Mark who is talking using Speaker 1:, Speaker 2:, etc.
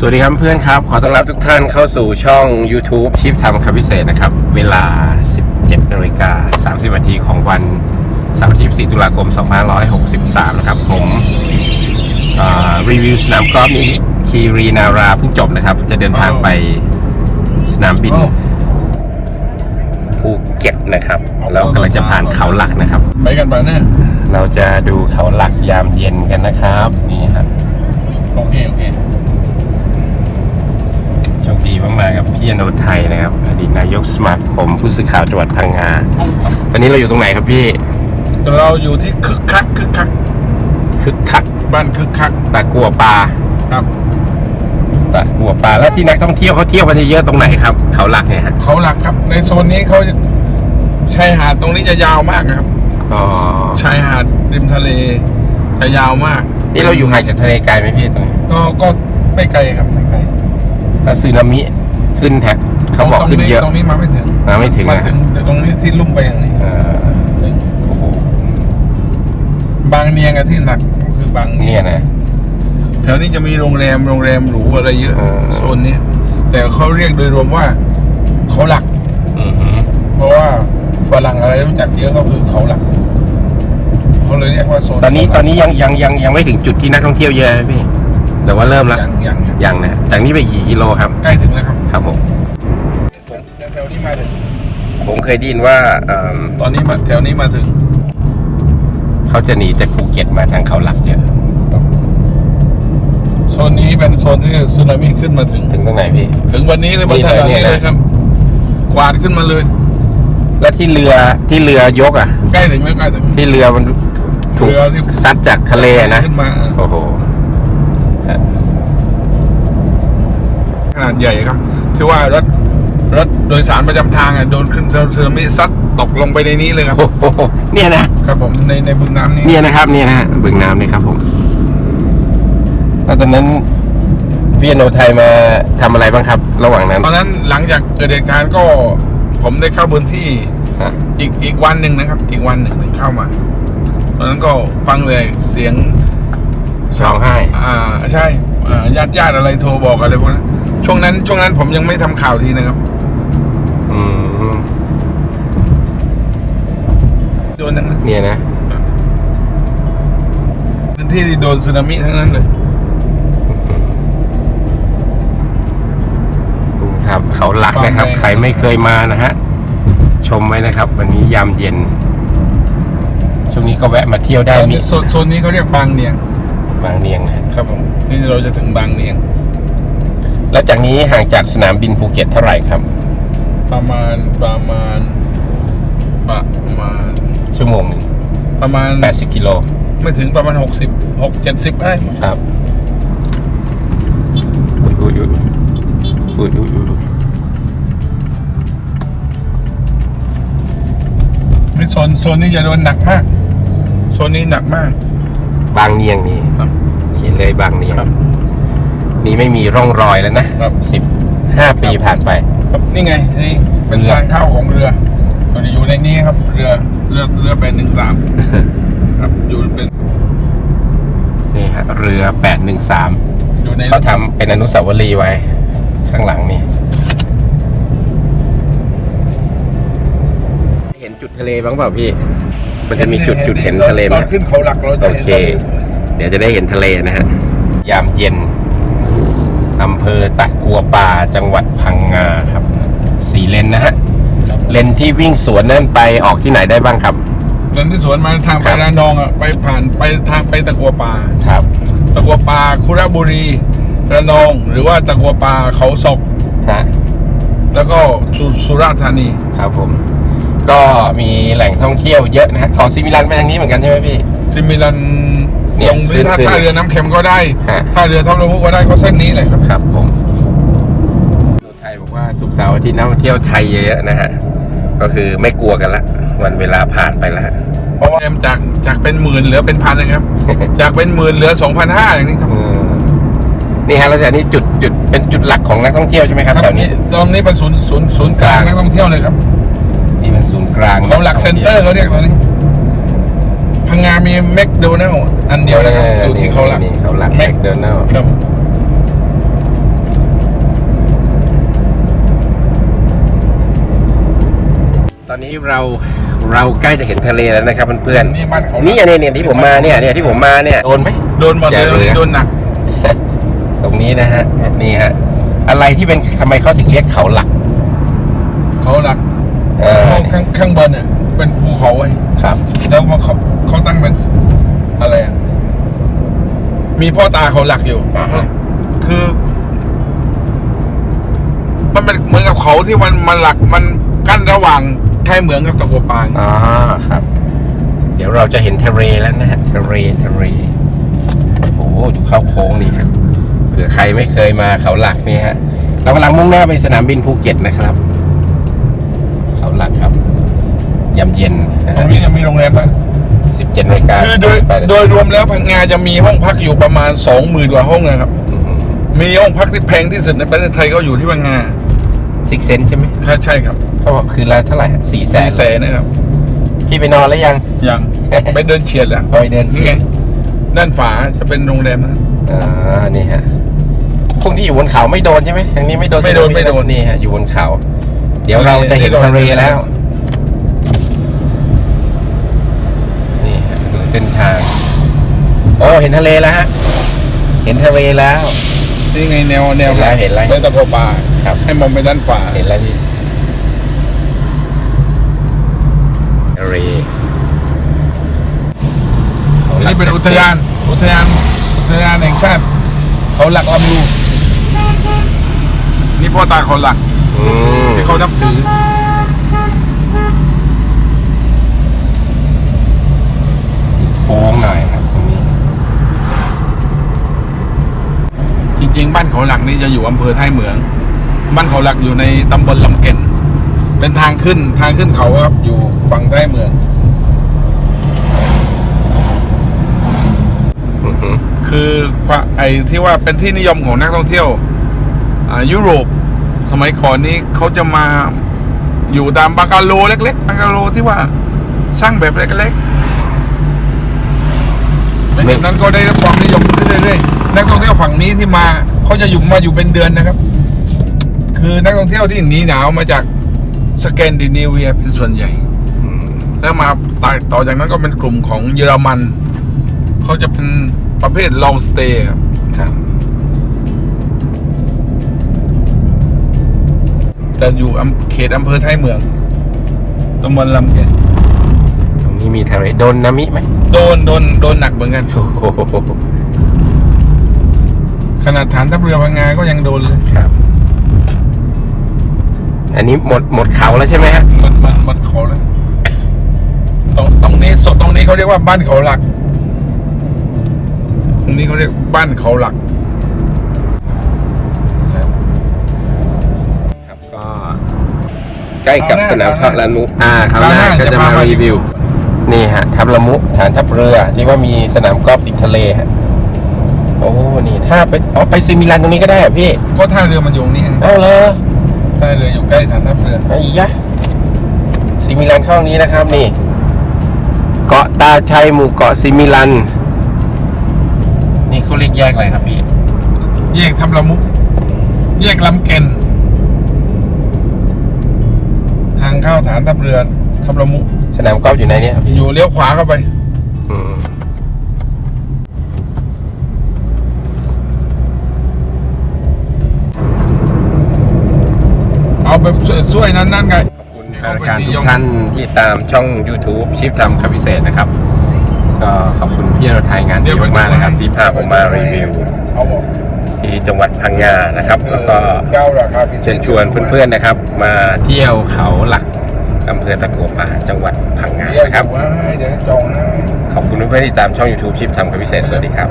Speaker 1: สวัสดีครับเพื่อนครับ ขอต้อนรับทุกท่านเข้าสู่ช่อง YouTube ชิปทำคำพิเศษนะครับ เวลา 17นาฬิกา30นาทีของวันเสาร์ที่4ตุลาคม 2563 นะครับ ผมอ่ารีวิวสนามกอล์ฟนี้คีรีนาราเพิ่งจบนะครับ จะเดินทางไปสนามบิน
Speaker 2: อ้าว
Speaker 1: ภูเก็ตนะครับแล้วกำลังจะผ่านเขาหลักนะครับ
Speaker 2: ไปกันป่ะเนี่ย
Speaker 1: เราจะดูเขาหลักยามเย็นกันนะครับ นี่ครับ
Speaker 2: โอเค โอเค
Speaker 1: โชคดี มากๆกับพี่อโนไทยนะครับอดีตนายกสมาคมผู้สื่อข่าวจังหวัดพังงาตอนนี้เราอยู่ตรงไหนครับพี่
Speaker 2: เราอยู่ที่คึกคักคึกคัก
Speaker 1: คึกคัก
Speaker 2: บ้านคึกคัก
Speaker 1: ตะกัวปลา
Speaker 2: ครับ
Speaker 1: ตะกัวปลาแล้วที่นักท่องเที่ยวเขาเที่ยวกันเยอะๆตรงไหนครับ เขาหลักเนี่ยฮะ
Speaker 2: เขาหลักครับ ในโซนนี้เขาจะชายหาดตรงนี้จะยาวมากนะครับ
Speaker 1: อ๋อ
Speaker 2: ชายหาดริมทะเลจะยาวมาก
Speaker 1: นี่เราอยู่ห่างจากทะเลไกลไหมพี่ตรงนี้
Speaker 2: ก็ก็ไม่ไกลครับ ไม่ไกล
Speaker 1: ถ้าสึนามิขึ้นแท็กเขาบอกขึ้นเยอะ
Speaker 2: ตรงนี้มาไม่ถึง
Speaker 1: มาไม่ถึงนะ
Speaker 2: มาถึง แต่ตรงนี้ที่ลุ่มไปอย่างนี้
Speaker 1: เอ่อ
Speaker 2: ถึง
Speaker 1: โอ้โห
Speaker 2: บางเนียงอะที่หนักก็คือบางเนี
Speaker 1: เนี่ยย
Speaker 2: ง
Speaker 1: นะ
Speaker 2: แถวนี้จะมีโรงแรมโรงแรมหรูอะไรเยอะ
Speaker 1: เออ
Speaker 2: โซนนี้แต่เขาเรียกโดยรวมว่าเขาหลัก
Speaker 1: อือหือ
Speaker 2: เพราะว่าฝรั่งอะไรรู้จักเยอะก็คือเขาหลักเขาเลยเรียกว่าโซน
Speaker 1: ตอนนี้ตอนนี้ยังยังยังยังไม่ถึงจุดที่นักท่องเที่ยวเยอะไหมพี่ แต่ว่าเริ่มแล้ว
Speaker 2: ยังยังยัง
Speaker 1: ยังนะจากนี้ไปกี่กิโลครับ
Speaker 2: ใกล้ถึงแล้วครับ
Speaker 1: ครับผม
Speaker 2: ผมแถวนี้มาถึง
Speaker 1: ผมเคยได้ยินว่าเอิ่ม
Speaker 2: ตอนนี้มาแถวนี้มาถึง
Speaker 1: เขาจะหนีจากภูเก็ตมาทางเขาหลักเยอะ
Speaker 2: โซนนี้เป็นโซนที่สึนามิขึ้นมาถึง
Speaker 1: ถึงตรงไหนพี่
Speaker 2: ถึงวันนี้เลยบน
Speaker 1: นี่
Speaker 2: ถนน
Speaker 1: เลย
Speaker 2: นี้
Speaker 1: เนี่ยนะ
Speaker 2: เลยครับ กวาดขึ้นมาเลย
Speaker 1: แล้วที่เรือที่เรือยกอะ
Speaker 2: ใกล้ถึงแล้วใกล้ถึง
Speaker 1: ที่เรือมันถูก
Speaker 2: เรือที่
Speaker 1: ซัดจากทะเลนะ
Speaker 2: ขึ้นมา
Speaker 1: โอ้โห
Speaker 2: ขนาดใหญ่ครับที่ว่ารถรถโดยสารประจำทางอะโดนขึ้นสึนามิซัดตกลงไปในนี้เลยครับ
Speaker 1: โอ้โหเนี่ยนะ ครับ
Speaker 2: ผมในในบึงน้ำนี้
Speaker 1: เนี่ยนะครับ เนี่ยนะฮะบึงน้ำเนี่ยครับผมแล้วตอนนั้นพี่อโนไทยมาทำอะไรบ้างครับ ระหว่างนั้น
Speaker 2: ตอนนั้นหลังจากเกิดเหตุการณ์ก็ผมได้เข้าพื้นที่
Speaker 1: ฮะ
Speaker 2: อีกอีกวันหนึ่งนะครับ อีกวันหนึ่งถึงเข้ามา ตอนนั้นก็ฟังเลยเสียง
Speaker 1: ร้องไห้
Speaker 2: อ่าใช่อ่าญาติญาติอะไรโทรบอกอะไรพวกนั้นช่วงนั้น ช่วงนั้นผมยังไม่ทำข่าวทีนะครับ
Speaker 1: อืม
Speaker 2: โดนทั้งนั้น
Speaker 1: เนี่ยนะ
Speaker 2: พื้นที่ที่โดนสึนามิทั้งนั้นเลย
Speaker 1: ครับเขาหลักนะครับ ใครไม่เคยมานะฮะ ชมไว้นะครับ วันนี้ยามเย็น ช่วงนี้ก็แวะมาเที่ยวได้
Speaker 2: ตอน
Speaker 1: มี
Speaker 2: นี้โซนโซนนี้เขาเรียกบางเนียง
Speaker 1: บางเนียงนะ
Speaker 2: ครับผมนี่เราจะถึงบางเนียง
Speaker 1: แล้วจากนี้ห่างจากสนามบินภูเก็ตเท่าไหร่ครับ
Speaker 2: ประมาณประมาณประมาณ
Speaker 1: ชั่วโมงหนึ่ง
Speaker 2: ประมาณ
Speaker 1: 80กิโล
Speaker 2: ไม่ถึงประมาณหกสิบหกเจ็ดสิบได้
Speaker 1: ครับอุ้ยอุ้ยอุ้ยอุ้ยอุ้ยอุ้ย
Speaker 2: นี่โซนโซนนี้จะโดนหนักมากโซนนี้หนักมาก
Speaker 1: บางเนียงนี่
Speaker 2: ครับ
Speaker 1: เขียนเลยบางเนียง
Speaker 2: ครับ
Speaker 1: นี่ไม่มีร่องรอยแล้วนะครับ สิบห้าปีผ่านไป
Speaker 2: ครับนี่ไงนี่เป็น
Speaker 1: เรือ
Speaker 2: ทางเข้าของเรืออยู่อยู่ในนี้ครับ เรือเรือเรือแปดหนึ่งสามครับอยู่เป็น
Speaker 1: นี่ฮะเรือแปดหนึ่งสาม
Speaker 2: อยู่ใน
Speaker 1: เขาทำเป็นอนุสาวรีย์ไว้ ข้างหลังนี่เห็นจุดทะเลบ้างเปล่าพี่ มันจะมีจุดจุดเห็นทะเลไหม
Speaker 2: ตอนขึ้นเขาหลักเราจะ
Speaker 1: โอ
Speaker 2: เห็น
Speaker 1: เคเดี๋ยวจะได้เห็นทะเลนะฮะ ยามเย็นอำเภอตะกัวป่าจังหวัดพังงาครับสี่เลนนะฮะ เลนที่วิ่งสวนนั่นไปออกที่ไหนได้บ้างครับ
Speaker 2: เดินที่สวนมาทางไป
Speaker 1: ครับ
Speaker 2: ระนองอะไปผ่านไปทางไปตะกัวป่า
Speaker 1: ครับ
Speaker 2: ตะกัวป่าคุระบุรีระนองหรือว่าตะกัวป่าเขาศก
Speaker 1: ฮะ
Speaker 2: แล้วก็สุสุราษฎร์ธานี
Speaker 1: ครับผม ก็มีแหล่งท่องเที่ยวเยอะนะฮะของซิมิลันไปทางนี้เหมือนกันใช่ไหมพี่
Speaker 2: ซิมิลัน
Speaker 1: เนี่ย
Speaker 2: ลงที่ท่า
Speaker 1: ขึ้น
Speaker 2: ท่าเรือน้ำเค็มก็ได้
Speaker 1: ฮะ
Speaker 2: ท่าเรือท่าลมุกก็ได้ก็เส้นนี้เลยครับ
Speaker 1: ครับผมไทยบอกว่าสุกร์เสาร์อาทิตย์นักท่องเที่ยวไทยเยอะๆนะฮะ ก็คือไม่กลัวกันละ วันเวลาผ่านไปแล้วฮะ
Speaker 2: เพราะว่าจากจากเป็นหมื่นเหลือเป็นพันนะครับ จากเป็นหมื่นเหลือสองพันห้าอย่างนี้ครับ
Speaker 1: อืมนี่ฮะแล้วจากนี้จุดจุดเป็นจุดหลักของนักท่องเที่ยวใช่ไหมครับ
Speaker 2: ครับ
Speaker 1: แถ
Speaker 2: ตร
Speaker 1: ว
Speaker 2: ง
Speaker 1: นี้
Speaker 2: นี้ตรงนี้เป็นศูนย์ศูนย์ศูนย์กลางนักท่องเที่ยวเลยครับ
Speaker 1: นี่เป็นศูนย์กลาง
Speaker 2: เขาหลักเซ็นเตอร์เขาเรียกตรงนี้ พังงามีแมคโดนัลอันเดียวนะครับอยู่ที่เขาหลัก
Speaker 1: เขาหลักแมคโดนัล
Speaker 2: ครับตอนนี้
Speaker 1: เราเราใกล้จะเห็นทะเลแล้วนะครับเพื่อนๆนี่บ้นี่เนี่ยที่ผมมาเนี่ยเนี่ยที่ผมมาเนี่ยโดนไหม
Speaker 2: โดนหมดเลยโดนหนัก
Speaker 1: ตรงนี้นะฮะนี่ฮะอะไรที่เป็นทำไมเขาถึงเรียกเขาหลัก
Speaker 2: เขาหลักข้างข้างบนอ่ย เป็นภูเขาไว้
Speaker 1: ครับ
Speaker 2: แล้วเขาเขาเขาตั้งเป็นอะไรอะมีพ่อตาเขาหลักอยู่
Speaker 1: อ่าฮะ
Speaker 2: คือ มันเป็นเหมือนกับเขาที่มันมันหลักมันกั้นระหว่างไทยเหมืองกับตะกัวปาง
Speaker 1: อ๋อครับ เดี๋ยวเราจะเห็นทะเลแล้วนะฮะทะเลทะเลโอ้โหดูเข้าโค้งนี่ครับเผื่อใครไม่เคยมาเขาหลักนี่ฮะเรากำลังมุ่งหน้าไปสนามบินภูเก็ตนะครับ เขาหลักครับ ยำเย็นนะ
Speaker 2: ตร
Speaker 1: ฮะ
Speaker 2: งนี้ยังมีโรงแรมปะ
Speaker 1: สิบเจ็ดนาฬิกา
Speaker 2: คือโดย
Speaker 1: ไป
Speaker 2: โดยรวมแล้วพังงาจะมีห้องพักอยู่ประมาณสองหมื่นกว่าห้องนะครับมีห้องพักที่แพงที่สุดในประเทศไทยก็อยู่ที่พังงา
Speaker 1: ซิกเซนใช่ไหม
Speaker 2: ค่าใช่ครับ
Speaker 1: เขาบอกคืนละเท่าไหร่สี่แส
Speaker 2: สี่
Speaker 1: น
Speaker 2: แสนนะครับ
Speaker 1: พี่ไปนอนแล้วยัง
Speaker 2: ยังไปเดินเฉียดแล้ว
Speaker 1: ไปเดินเฉี
Speaker 2: นี่
Speaker 1: ย
Speaker 2: ไง
Speaker 1: ด
Speaker 2: ด้านฝาจะเป็นโรงแรมนะ
Speaker 1: อ่านี่ฮะพวกที่อยู่บนเขาไม่โดนใช่ไหมทางนี้ไม่โดน
Speaker 2: ไม่โดนไม่โดน
Speaker 1: นี่ฮะอยู่บนเขา เดี๋ยวเราจะเห็นทะเลแล้ว นี่ฮะดูเส้ นทางโอ้เห็นทะเลแล้วฮะเห็นทะเลแล้ว
Speaker 2: นี่ไงแนวแนว
Speaker 1: เห็นแล้วเห็นแล้ว
Speaker 2: เป็นตะกัวป่า
Speaker 1: ครับ
Speaker 2: ให้มองไปด้านฝา
Speaker 1: เห็นแล้วนี่ทะเลขาหลัก
Speaker 2: นี่เป็นอุทยาน อุทยาน อุทยานแห่งชาติเขาหลักลำลูนี่พ่อตาเขาหลัก
Speaker 1: อืม
Speaker 2: ที่เขานับถือ
Speaker 1: โค้งหน่อยครับตรงนี้
Speaker 2: จริงๆ บ้า นเขาหลักนี่จะอยู่อำเภอท้ายเหมือง บ้านเขาหลักอยู่ในตำบลลำเก่นเป็นทางขึ้นทางขึ้นเขาครับอยู่ฝั่งท้ายเหมือง
Speaker 1: อือหือ
Speaker 2: คือความไอ้ที่ว่าเป็นที่นิยมของนักท่องเที่ยวอ่ายุโรปสมัยก่อนนี้เขาจะมาอยู่ตามบางกาโลเล็กๆบางกาโลที่ว่าสร้างแบบเล็กๆและจากนั้นก็ได้รับความนิยมขึ้นเรื่อยๆนักท่องเที่ยวฝั่งนี้ที่มา เขาจะอยู่มาอยู่เป็นเดือนนะครับ คือนักท่องเที่ยวที่หนีหนาวมาจากสแกนดิเนเวียเป็นส่วนใหญ่
Speaker 1: อืม
Speaker 2: แล้วมาต่อต่อจากนั้นก็เป็นกลุ่มของเยอรมัน เขาจะเป็นประเภท long stay ครับ
Speaker 1: ครับ
Speaker 2: แต่อยู่อำเขตอำเภอท้ายเมืองตำบลลำเก็น
Speaker 1: ตรงนี้มีทะเลโดนนามิไหม
Speaker 2: โดนโดนโดนหนักเหมือนกัน
Speaker 1: โอ้โห
Speaker 2: ขนาดฐานทัพเรือพังงาก็ยังโดนเลย
Speaker 1: ครับ อันนี้หมดหมดเขาแล้วใช่ไหมฮะ
Speaker 2: มันมันมันเขาเลยตรงตรงนี้สตรงนี้เขาเรียกว่าบ้านเขาหลัก ตรงนี้เขาเรียกบ้านเขาหลัก
Speaker 1: ครับก็ใกล้กับ
Speaker 2: คราวหน้า
Speaker 1: สนาม
Speaker 2: คราวหน้า
Speaker 1: ทัพลานุอ่าคราวหน้าก็จะมารีวิว นี่ฮะทับละมุฐานทัพเรือที่ว่ามีสนามกอล์ฟติดทะเลฮะ โอ้นี่ถ้าไปเอาไปซิมิลันตรงนี้ก็ได้อะพี่
Speaker 2: ก็ท่าเรือมันอยู่ตรงนี้ไง
Speaker 1: เอาเลย
Speaker 2: ท่าเรืออยู่ใกล้ฐานทัพเรือ
Speaker 1: ไอ้ยะซิมิลันเข้านี้นะครับนี่ เกาะตาชัยหมู่เกาะซิมิลัน นี่เขาเรียกแยกอะไรครับพี่
Speaker 2: แยกทำละมุก แยกลำเก่นทางเข้าฐานทัพเรือทำละมุก
Speaker 1: สนามกอล์ฟอยู่ในนี้ครับพี่
Speaker 2: อยู่เลี้ยวขวาเข้าไป
Speaker 1: อืม
Speaker 2: เอาแบบสวยๆนั้นนั่นไง
Speaker 1: ขอบคุณแฟนรายการทุกท่านที่ตามช่อง YouTube ชิปทำคำพิเศษนะครับ ก็ขอบคุณพี่เราไทยงานดีมากๆนะครับ ที่พาผมมารีวิว
Speaker 2: เอาบอก
Speaker 1: ที่จังหวัดพังงานะครับ แล้วก็
Speaker 2: เจ้าราคาพิเศษ
Speaker 1: เชิญชวนเพื่อนๆนะครับ มาเที่ยวเขาหลักอำเภอตะกัวป่าจังหวัดพังงา
Speaker 2: เดี๋ยว
Speaker 1: นะครับ
Speaker 2: ให้เดี๋ยวให้จองให้
Speaker 1: ขอบคุณเพื่อนๆที่ตามช่อง YouTube ชิปทำคำพิเศษสวัสดีครับ